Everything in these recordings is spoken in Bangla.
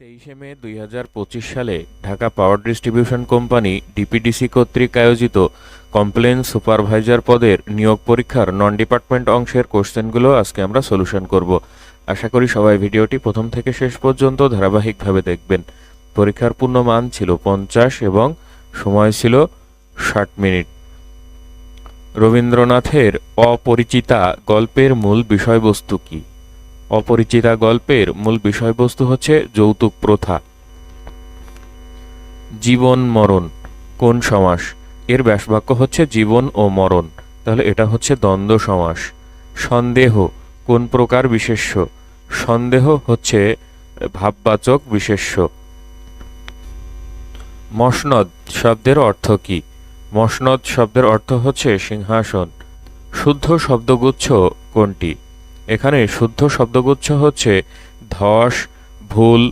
তেইশে মে দুই হাজার পঁচিশ সালে Dhaka power distribution company DPDC কর্তৃক আয়োজিত কমপ্লেন সুপারভাইজার পদের নিয়োগ পরীক্ষার নন ডিপার্টমেন্ট অংশের কোশ্চেনগুলো আজকে আমরা সলিউশন করব। আশা করি সবাই ভিডিওটি প্রথম থেকে শেষ পর্যন্ত ধারাবাহিকভাবে দেখবেন। পরীক্ষার পূর্ণ মান ছিল পঞ্চাশ এবং সময় ছিল ষাট মিনিট। রবীন্দ্রনাথের অপরিচিতা গল্পের মূল বিষয়বস্তু কী? অপরিচিতা গল্পের মূল বিষয়বস্তু হচ্ছে যৌতুক প্রথা। জীবন মরণ, কোন সমাস? এর ব্যাসবাক্য হচ্ছে জীবন ও মরণ। তাহলে এটা হচ্ছে দ্বন্দ্ব সমাস। সন্দেহ, কোন প্রকার বিশেষ্য? সন্দেহ হচ্ছে ভাববাচক বিশেষ্য। মসনদ শব্দের অর্থ কি? মসনদ শব্দের অর্থ হচ্ছে সিংহাসন। শুদ্ধ শব্দগুচ্ছ কোনটি? এখানে শুদ্ধ শব্দগুচ্ছ হচ্ছে ধস, ভুল,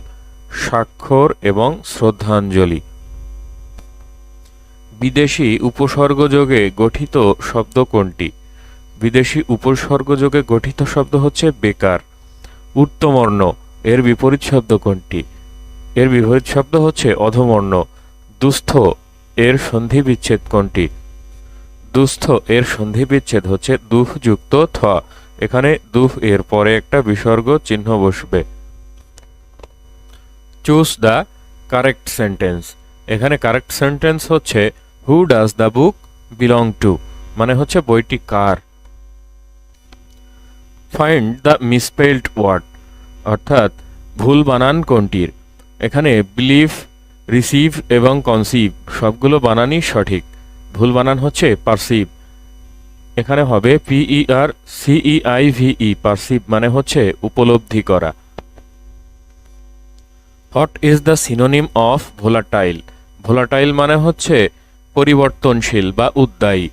স্বাক্ষর এবং শ্রদ্ধাঞ্জলি। বিদেশি উপসর্গযোগে গঠিত শব্দ কোনটি? বিদেশি উপসর্গযোগে গঠিত শব্দ হচ্ছে বেকার। উত্তমর্ণ, এর বিপরীত শব্দ কোনটি? এর বিপরীত শব্দ হচ্ছে অধমর্ণ। দুস্থ, এর সন্ধি বিচ্ছেদ কোনটি? দুস্থ, এর সন্ধি বিচ্ছেদ হচ্ছে দুঃযুক্ত থ। এখানে দুহ এর পরে একটা বিসর্গ চিহ্ন বসবে। চুজ দ্য কারেক্ট সেন্টেন্স এখানে কারেক্ট সেন্টেন্স হচ্ছে who does the book belong to মানে হচ্ছে বইটি কার? ফাইন্ড দ্য মিসপেল্ড ওয়ার্ড অর্থাৎ ভুল বানান কোনটির? এখানে বিলিভ রিসিভ এবং কনসিভ সবগুলো বানানই সঠিক। ভুল বানান হচ্ছে পারসিভ এখানে হবে পিইআর সিইআই ভিই পারসিভ মানে হচ্ছে উপলব্ধি করা। What is the synonym of volatile volatile মানে হচ্ছে পরিবর্তনশীল বা উদ্দায়ী।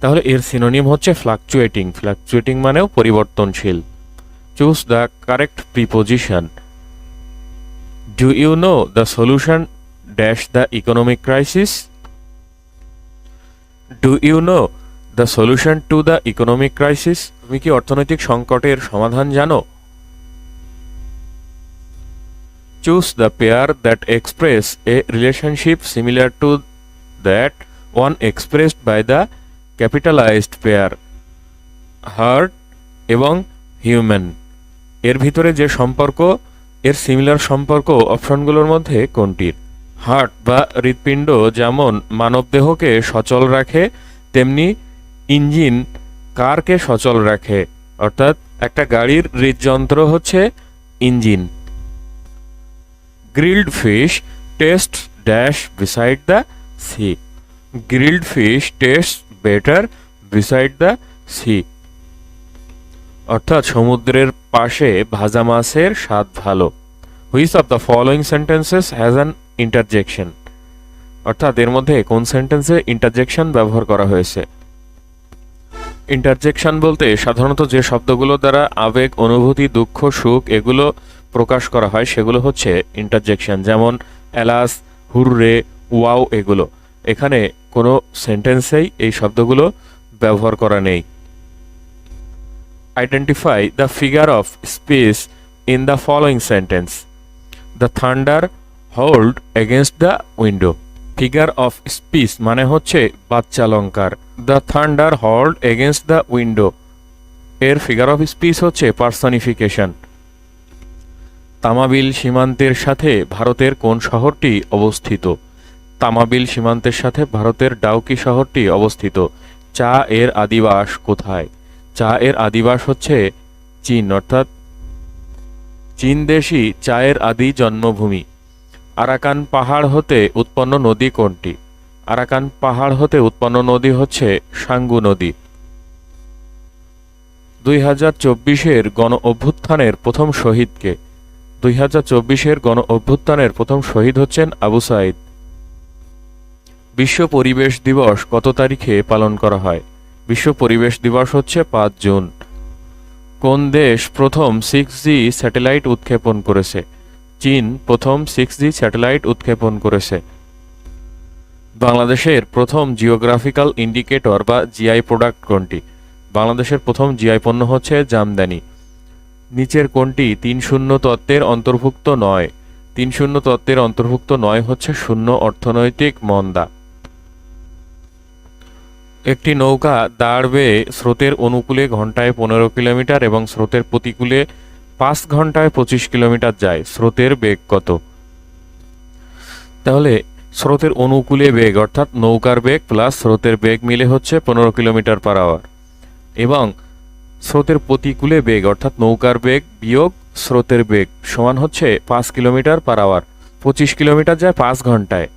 তাহলে এর সিনোনিম হচ্ছে ফ্লাকচুয়েটিং ফ্লাকচুয়েটিং মানেও পরিবর্তনশীল। Choose the correct preposition do you know the solution dash the economic crisis do you know the solution to the economic crisis তুমি কি অর্থনৈতিক সংকটের সমাধান জানো? Choose the pair that express a relationship similar to that one expressed by the capitalized pair heart এবং হিউম্যান এর ভিতরে যে সম্পর্ক, এর সিমিলার সম্পর্ক অপশনগুলোর মধ্যে কোনটির হার্ট বা হৃৎপিণ্ড যেমন মানবদেহকে সচল রাখে, তেমনি ইঞ্জিন কারকে সচল রাখে, অর্থাৎ একটা গাড়ির হৃদযন্ত্র হচ্ছে engine. Grilled fish taste dash beside the sea. Grilled fish taste better beside the sea. অর্থাৎ সমুদ্রের পাশে ভাজা মাছের স্বাদ ভালো। Which of the following sentences has an interjection. অর্থাৎ এর মধ্যে কোন সেন্টেন্সে ইন্টারজেকশন ব্যবহার করা হয়েছে? ইন্টারজেকশন বলতে সাধারণত যে শব্দগুলো দ্বারা আবেগ, অনুভূতি, দুঃখ, সুখ এগুলো প্রকাশ করা হয়, সেগুলো হচ্ছে ইন্টারজেকশন, যেমন অ্যালাস হুররে, ওয়াও এগুলো। এখানে কোনো সেন্টেন্সেই এই শব্দগুলো ব্যবহার করা নেই। Identify the figure of speech in the following sentence the thunder hold against the window figure of speech মানে হচ্ছে বাচ্চালঙ্কার। The thunder hold against the window এর ফিগার অফ স্পিচ হচ্ছে পার্সনিফিকেশন তামাবিল সীমান্তের সাথে ভারতের কোন শহরটি অবস্থিত? তামাবিল সীমান্তের সাথে ভারতের ডাউকি শহরটি অবস্থিত। চা এর আদিবাস কোথায়? চা এর আদিবাস হচ্ছে চীন, অর্থাৎ চীন দেশই চায়ের আদি জন্মভূমি। আরাকান পাহাড় হতে উৎপন্ন নদী কোনটি? আরাকান পাহাড় হতে উৎপন্ন নদী হচ্ছে সাঙ্গু নদী। দুই হাজার চব্বিশের গণ অভ্যুত্থানের প্রথম শহীদকে। দুই হাজার চব্বিশের গণ অভ্যুত্থানের প্রথম শহীদ হচ্ছেন আবু সাইদ বিশ্ব পরিবেশ দিবস কত তারিখে পালন করা হয়? বিশ্ব পরিবেশ দিবস হচ্ছে পাঁচ জুন। কোন দেশ প্রথম সিক্স জি স্যাটেলাইট উৎক্ষেপণ করেছে? চীন প্রথম সিক্স জি স্যাটেলাইট উৎক্ষেপণ করেছে। বাংলাদেশের প্রথম জিওগ্রাফিক্যাল ইন্ডিকেটর বা জিআই প্রোডাক্ট কোনটি? বাংলাদেশের প্রথম জিআই পণ্য হচ্ছে জামদানি। নিচের কোনটি তিন শূন্য তত্ত্বের অন্তর্ভুক্ত নয়? তিন শূন্য তত্ত্বের অন্তর্ভুক্ত নয় হচ্ছে শূন্য অর্থনৈতিক মন্দা। একটি নৌকা দাঁড় বেয়ে স্রোতের অনুকূলে ঘন্টায় পনেরো কিলোমিটার এবং স্রোতের প্রতিকূলে পাঁচ ঘন্টায় পঁচিশ কিলোমিটার যায়, স্রোতের বেগ কত? তাহলে স্রোতের অনুকূলে বেগ, অর্থাৎ নৌকার বেগ প্লাস স্রোতের বেগ মিলে হচ্ছে পনেরো কিলোমিটার পার আওয়ার এবং স্রোতের প্রতিকূলে বেগ, অর্থাৎ নৌকার বেগ বিয়োগ স্রোতের বেগ সমান হচ্ছে পাঁচ কিলোমিটার পার আওয়ার পঁচিশ কিলোমিটার যায় পাঁচ ঘন্টায়।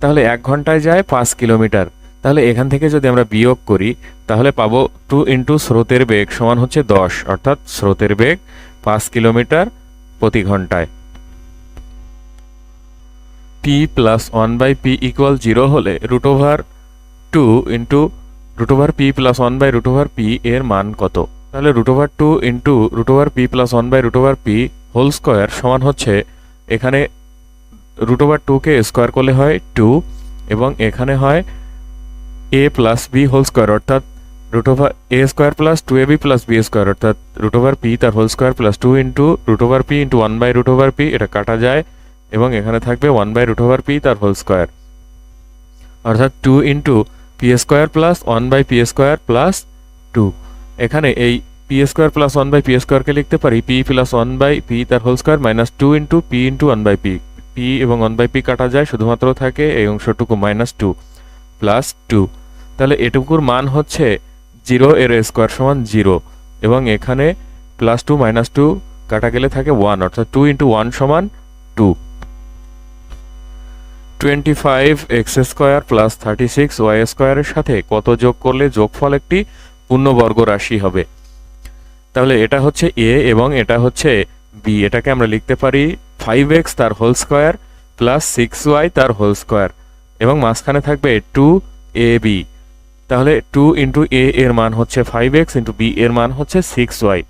তাহলে এক ঘন্টায় যায় পাঁচ কিলোমিটার। তাহলে এখান থেকে যদি আমরা বিয়োগ করি, তাহলে পাবো টু ইন্টু স্রোতের বেগ সমান হচ্ছে দশ, অর্থাৎ স্রোতের বেগ পাঁচ কিলোমিটার প্রতি ঘন্টায়। P plus one by P equal zero হলে root over two into root over P plus one by root over P এর মান কত? তাহলে root over two into root over P plus one by root over P whole square সমান হচ্ছে এখানে রুট ওভার টুকে স্কোয়ার করলে হয় টু এবং এখানে হয় A plus B whole square অর্থাৎ root over A square plus two A B plus B square অর্থাৎ রুট ওভার পি তার whole square plus two into root over P into one by root over P এটা কাটা যায়, এবং এখানে থাকবে one by root over P তার হোল স্কোয়ার অর্থাৎ two into P square plus one by P square plus two এখানে এই P square plus one by P স্কোয়ারকে লিখতে পারি P plus one by P তার whole square minus two into P into one by P P এবং ওয়ান বাই পি কাটা যায়, শুধুমাত্র থাকে এই অংশটুকু মাইনাস টু প্লাস টু তাহলে এটুকুর মান হচ্ছে জিরো এর স্কোয়ার সমান জিরো, এবং এখানে প্লাস টু মাইনাস টু কাটা গেলে থাকে ওয়ান অর্থাৎ টু ইন্টু ওয়ান সমান two twenty five X square plus thirty six Y স্কোয়ারের সাথে কত যোগ করলে যোগফল একটি পূর্ণবর্গ রাশি হবে? তাহলে এটা হচ্ছে এ এবং এটা হচ্ছে বি এটাকে আমরা লিখতে পারি ফাইভ এক্স তার whole square plus six Y তার হোল স্কোয়ার এবং মাঝখানে থাকবে টু এ বি তাহলে টু ইন্টু এ এর মান হচ্ছে ফাইভ এক্স ইন্টু বি এর মান হচ্ছে সিক্স ওয়াই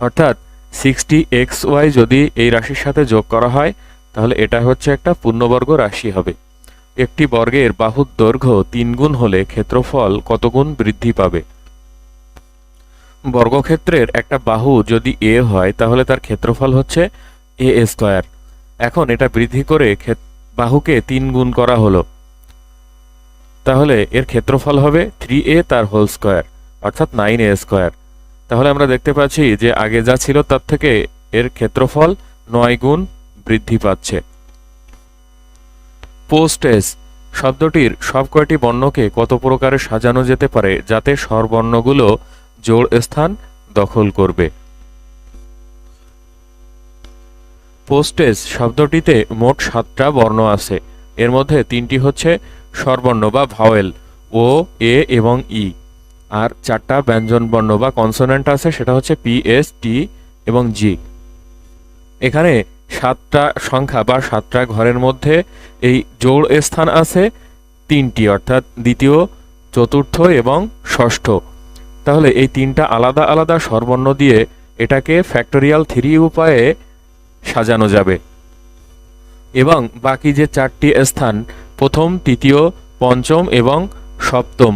অর্থাৎ সিক্সটি এক্স ওয়াই যদি এই রাশির সাথে যোগ করা হয়, তাহলে এটা হচ্ছে একটা পূর্ণবর্গ রাশি হবে। একটি বর্গের বাহুর দৈর্ঘ্য তিন গুণ হলে ক্ষেত্রফল কত গুণ বৃদ্ধি পাবে? বর্গক্ষেত্রের একটা বাহু যদি এ হয়, তাহলে তার ক্ষেত্রফল হচ্ছে এ স্কোয়ার এখন এটা বৃদ্ধি করে বাহুকে তিন গুণ করা হলো। তাহলে এর ক্ষেত্রফল হবে থ্রি এ তার হোল স্কোয়ার অর্থাৎ নাইন এ স্কোয়ার তাহলে আমরা দেখতে পাচ্ছি যে আগে যা ছিল তার থেকে এর ক্ষেত্রফল নয় গুণ বৃদ্ধি পাচ্ছে। পোস্টেজ শব্দটির সব কয়টি বর্ণকে কত প্রকারে সাজানো যেতে পারে যাতে স্বরবর্ণগুলো জোড় স্থান দখল করবে? পোস্টেজ শব্দটিতে মোট সাতটা বর্ণ আছে। এর মধ্যে তিনটি হচ্ছে স্বরবর্ণ বা ভাওয়েল, ও, এ এবং ই। আর চারটা ব্যঞ্জন বর্ণ বা কনসোনেন্ট আছে, সেটা হচ্ছে পি, এস, টি এবং জি। এখানে সাতটা সংখ্যা বা সাতটা ঘরের মধ্যে এই জোড় স্থান আছে তিনটি, অর্থাৎ দ্বিতীয়, চতুর্থ এবং ষষ্ঠ। তাহলে এই তিনটা আলাদা আলাদা স্বরবর্ণ দিয়ে এটাকে ফ্যাক্টোরিয়াল থ্রি উপায়ে সাজানো যাবে। এবং বাকি যে চারটি স্থান প্রথম, তৃতীয়, পঞ্চম এবং সপ্তম।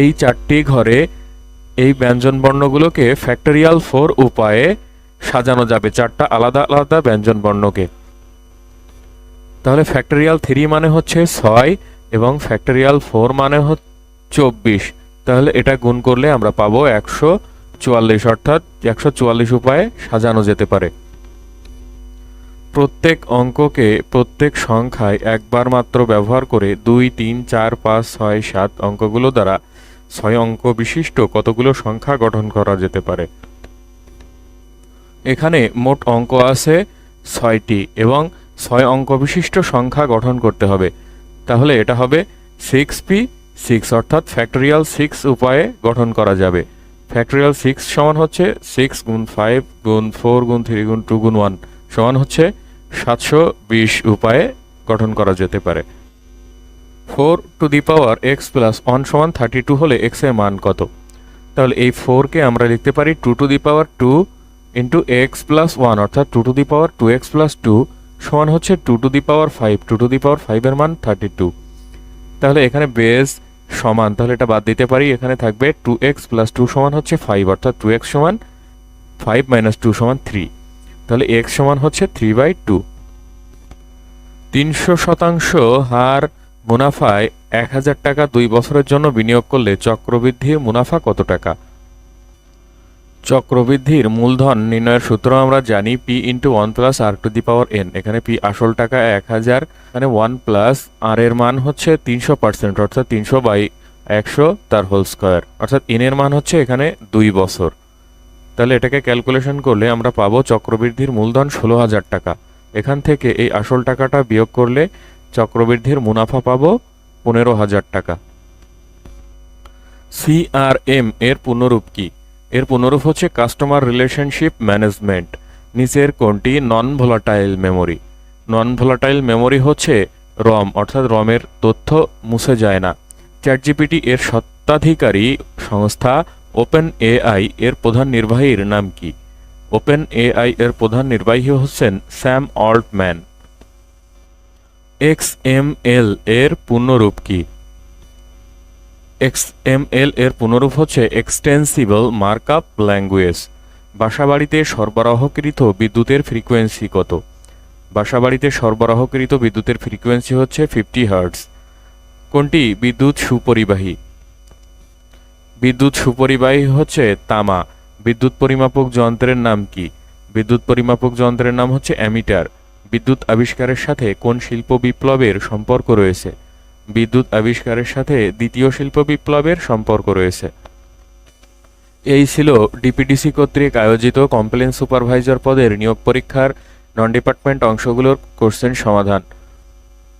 এই চারটি ঘরে এই ব্যঞ্জনবর্ণগুলোকে ফ্যাক্টোরিয়াল ফোর উপায়ে সাজানো যাবে। চারটা আলাদা আলাদা ব্যঞ্জন বর্ণকে তাহলে ফ্যাক্টোরিয়াল থ্রি মানে হচ্ছে ছয় এবং ফ্যাক্টোরিয়াল ফোর মানে হচ্ছে চব্বিশ। তাহলে এটা গুণ করলে আমরা পাবো একশো চুয়াল্লিশ, অর্থাৎ একশো চুয়াল্লিশ উপায়ে সাজানো যেতে পারে। প্রত্যেক অঙ্ককে প্রত্যেক সংখ্যায় একবার মাত্র ব্যবহার করে দুই, তিন, চার, পাঁচ, ছয়, সাত অঙ্কগুলো দ্বারা ছয় অঙ্ক বিশিষ্ট কতগুলো সংখ্যা গঠন করা যেতে পারে। এখানে মোট অঙ্ক আছে ছয়টি এবং ছয় অঙ্ক বিশিষ্ট সংখ্যা গঠন করতে হবে। তাহলে এটা হবে সিক্স পি সিক্স অর্থাৎ ফ্যাক্টোরিয়াল সিক্স উপায়ে গঠন করা যাবে। ফ্যাক্টোরিয়াল সিক্স সমান হচ্ছে সিক্স গুণ ফাইভ গুণ ফোর গুণ থ্রি গুণ টু গুণ ওয়ান সমান হচ্ছে সাতশো বিশ উপায়ে গঠন করা যেতে পারে। Four to the power X plus one সমান থার্টি টু হলে এক্সের মান কত? তাহলে এই ফোরকে আমরা লিখতে পারি two to the power two into X plus one, অর্থাৎ two to the power two X plus two সমান হচ্ছে two to the power five, two to the power ফাইভের মান থার্টি টু। তাহলে এখানে বেস সমান, তাহলে এটা বাদ দিতে পারি, এখানে থাকবে টু এক্স প্লাস টু সমান হচ্ছে ফাইভ, অর্থাৎ টু এক্স সমান ফাইভ মাইনাস টু সমান থ্রি। তাহলে এক্স সমান হচ্ছে থ্রি বাই টু তিনশো শতাংশ হার মুনাফায় এক হাজার টাকা দুই বছরের জন্য বিনিয়োগ করলে চক্রবৃদ্ধির মুনাফা কত টাকা? চক্রবৃদ্ধির মূলধন নির্ণয়ের সূত্র আমরা জানি P into one plus R to the power N এখানে পি আসল টাকা এক হাজার মানে ওয়ান প্লাস আর এর মান হচ্ছে তিনশো পার্সেন্ট অর্থাৎ তিনশো বাই একশো তার হোল স্কোয়ার অর্থাৎ এন এর মান হচ্ছে এখানে দুই বছর। তাহলে এটাকে ক্যালকুলেশন করলে আমরা পাবো চক্রবৃদ্ধির মূলধন ষোলো হাজার টাকা। এখান থেকে এই আসল টাকাটা বিয়োগ করলে চক্রবৃদ্ধির মুনাফা পাবো পনেরো হাজার টাকা। সিআরএম এর পুনরূপ কি? এর পুনরূপ হচ্ছে কাস্টমার রিলেশনশিপ ম্যানেজমেন্ট নিচের কোনটি? Non volatile memory non volatile memory হচ্ছে রম অর্থাৎ রমের তথ্য মুছে যায় না। চ্যাটজিপিটি এর সত্ত্বাধিকারী সংস্থা ওপেন এআই এর প্রধান নির্বাহীর নাম কি? ওপেন এআই এর প্রধান নির্বাহী হচ্ছেন Sam Altman. X M L এর পূর্ণরূপ কি? এক্স এম এল এর পুনরূপ হচ্ছে এক্সটেন্সিবল মার্কআপ ল্যাঙ্গুয়েজ। বাসাবাড়িতে সরবরাহকৃত বিদ্যুতের ফ্রিকোয়েন্সি কত? বাসাবাড়িতে সরবরাহকৃত বিদ্যুতের ফ্রিকোয়েন্সি হচ্ছে ফিফটি হার্টস কোনটি বিদ্যুৎ সুপরিবাহী? বিদ্যুৎ সুপরিবাহী হচ্ছে তামা। বিদ্যুৎ পরিমাপক যন্ত্রের নাম কি? বিদ্যুৎ পরিমাপক যন্ত্রের নাম হচ্ছে অ্যামিটার। বিদ্যুৎ আবিষ্কারের সাথে কোন শিল্প বিপ্লবের সম্পর্ক রয়েছে? বিদ্যুৎ আবিষ্কারের সাথে দ্বিতীয় শিল্প বিপ্লবের সম্পর্ক রয়েছে। এই ছিল ডিপিডিসি কর্তৃক আয়োজিত কমপ্লেন সুপারভাইজার পদের নিয়োগ পরীক্ষার নন ডিপার্টমেন্ট অংশগুলোর কোশ্চেন সমাধান।